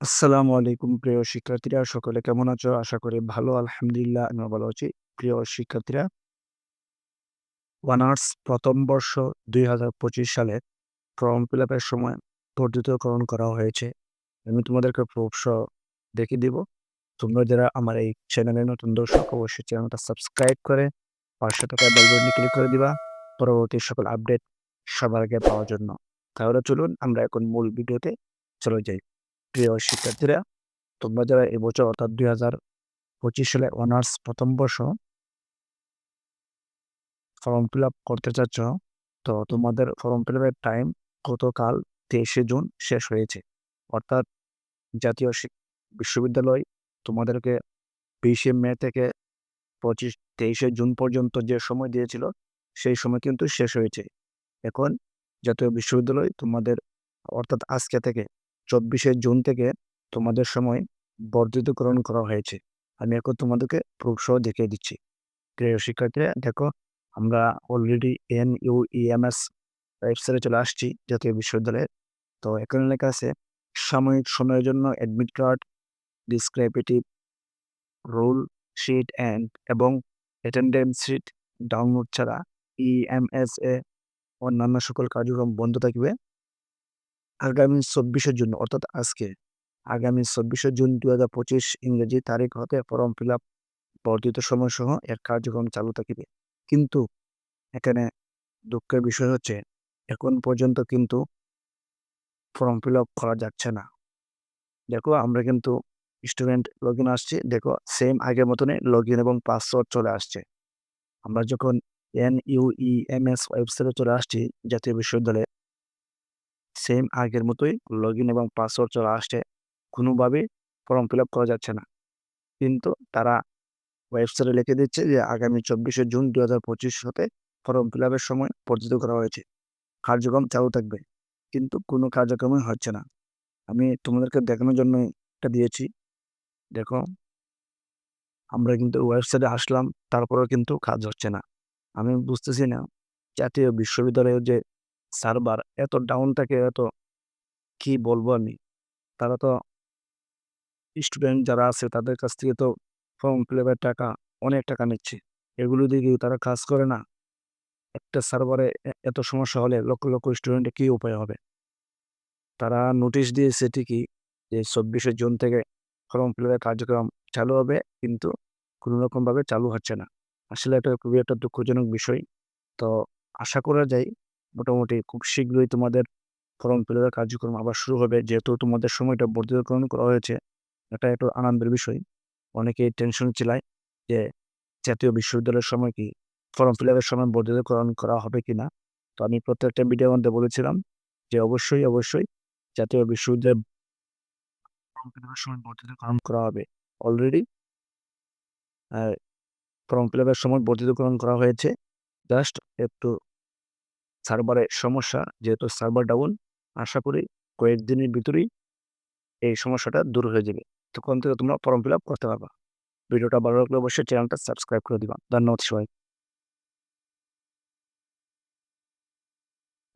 আসসালামু আলাইকুম প্রিয় শিক্ষার্থীরা, সকলে কেমন আছো? আশা করি ভালো, আলহামদুলিল্লাহ, আমিও ভালো আছি। প্রিয় শিক্ষার্থীরা, অনার্স প্রথম বর্ষ ২০২৫ সালে ফর্ম ফিল আপের সময় বর্ধিতকরণ করা হয়েছে। আমি তোমাদেরকে প্রুফসহ দেখিয়ে দিব। তোমরা যারা আমার এই চ্যানেলে নতুন দর্শক, অবশ্যই চ্যানেলটা সাবস্ক্রাইব করে পাশে থাকা বেল ক্লিক করে দিবা পরবর্তী সকল আপডেট সবার আগে পাওয়ার জন্য। তাহলে চলুন, আমরা এখন মূল ভিডিওতে চলে যাই। প্রিয় শিক্ষার্থীরা, তোমরা যারা এবছর অর্থাৎ দুই হাজার পঁচিশ সালে অনার্স প্রথম বর্ষ ফর্ম ফিল আপ করতে চাচ্ছ, তো তোমাদের ফর্ম ফিল আপের টাইম গতকাল তেইশে জুন শেষ হয়েছে। অর্থাৎ জাতীয় বিশ্ববিদ্যালয় তোমাদেরকে বিশে মে থেকে পঁচিশ তেইশে জুন পর্যন্ত যে সময় দিয়েছিল, সেই সময় কিন্তু শেষ হয়েছে। এখন জাতীয় বিশ্ববিদ্যালয় তোমাদের অর্থাৎ আজকে থেকে চব্বিশে জুন থেকে তোমাদের সময় বর্ধিতকরণ করা হয়েছে। আমি এখন তোমাদেরকে প্রুফ সহ দেখিয়ে দিচ্ছি। প্রিয় শিক্ষার্থীরা, দেখো, আমরা অলরেডি এন ইউ ইএমএস ওয়েবসাইটে চলে আসছি, জাতীয় বিশ্ববিদ্যালয়ের তো এখানে লেখা আছে, সাময়িক সময়ের জন্য admit card descriptive roll sheet and এবং অ্যাটেন্ডেন্স শিট ডাউনলোড ছাড়া ইএমএস এ অন্যান্য সকল কার্যক্রম বন্ধ থাকবে। আগামী চব্বিশের জুন অর্থাৎ আজকে। আগামী চব্বিশে জুন দু হাজার পঁচিশ ইংরেজি তারিখ হতে ফর্ম ফিল আপ বর্ধিত সময়সহ এর কার্যক্রম চালু থাকিবে। কিন্তু এখানে দুঃখের বিষয় হচ্ছে, এখন পর্যন্ত কিন্তু ফর্ম ফিল আপ করা যাচ্ছে না। দেখো, আমরা কিন্তু স্টুডেন্ট লগ ইন আসছি, দেখো সেম আগের মতনই লগ ইন এবং পাসওয়ার্ড চলে আসছে। আমরা যখন N U E M S ওয়েবসাইটে চলে আসছি, জাতীয় বিশ্ববিদ্যালয়ে সেম আগের মতোই লগ ইন এবং পাসওয়ার্ড চলে আসছে। কোনোভাবেই ফর্ম ফিল আপ করা যাচ্ছে না। কিন্তু তারা ওয়েবসাইটে লিখে দিচ্ছে যে, আগামী চব্বিশে জুন দু হাজার পঁচিশ হতে ফর্ম ফিল আপের সময় বর্ধিত করা হয়েছে। কার্যক্রম চালু থাকবে, কিন্তু কোনো কার্যক্রমই হচ্ছে না। আমি তোমাদেরকে দেখানোর জন্য এটা দিয়েছি। দেখো, আমরা কিন্তু ওয়েবসাইটে আসলাম, তারপরেও কিন্তু কাজ হচ্ছে না। আমি বুঝতেছি না, জাতীয় বিশ্ববিদ্যালয়ের যে সার্ভার এত ডাউন থাকে, এত কি বলব আমি? তারা তো স্টুডেন্ট যারা আছে তাদের কাছ থেকে তো ফর্ম ফিল টাকা, অনেক টাকা নিচ্ছে। এগুলো দিয়ে তারা কাজ করে না। একটা সার্ভারে এত সমস্যা হলে লক্ষ লক্ষ স্টুডেন্টের কী উপায় হবে? তারা নোটিশ দিয়েছে ঠিকই যে চব্বিশে জুন থেকে ফর্ম ফিল কার্যক্রম চালু হবে, কিন্তু কোনো রকমভাবে চালু হচ্ছে না। আসলে এটা খুবই একটা দুঃখজনক বিষয়। তো আশা করা যায় মোটামুটি খুব শীঘ্রই তোমাদের ফর্ম ফিল কার্যক্রম আবার শুরু হবে। যেহেতু তোমাদের সময়টা বর্ধিতকরণ করা হয়েছে, এটা একটু আনন্দের বিষয়। অনেকেই টেনশন চিলায় যে জাতীয় বিশ্ববিদ্যালয়ের সময় কি ফর্ম ফিল আপের সময় বর্ধিতকরণ করা হবে কি না তো আমি প্রত্যেকটা ভিডিওর মধ্যে বলেছিলাম যে অবশ্যই অবশ্যই জাতীয় বিশ্ববিদ্যালয় সময় বর্ধিতকরণ করা হবে। অলরেডি ফর্ম ফিল আপের সময় বর্ধিতকরণ করা হয়েছে। জাস্ট একটু সার্ভারের সমস্যা, যেহেতু সার্ভার ডাউন, আশা করি কয়েকদিনের ভিতরেই এই সমস্যাটা দূর হয়ে যাবে। তখন থেকে তোমরা ফর্ম ফিল আপ করতে পারবা। ভিডিওটা ভালো লাগলে অবশ্যই চ্যানেলটা সাবস্ক্রাইব করে দিবা। ধন্যবাদ সবাই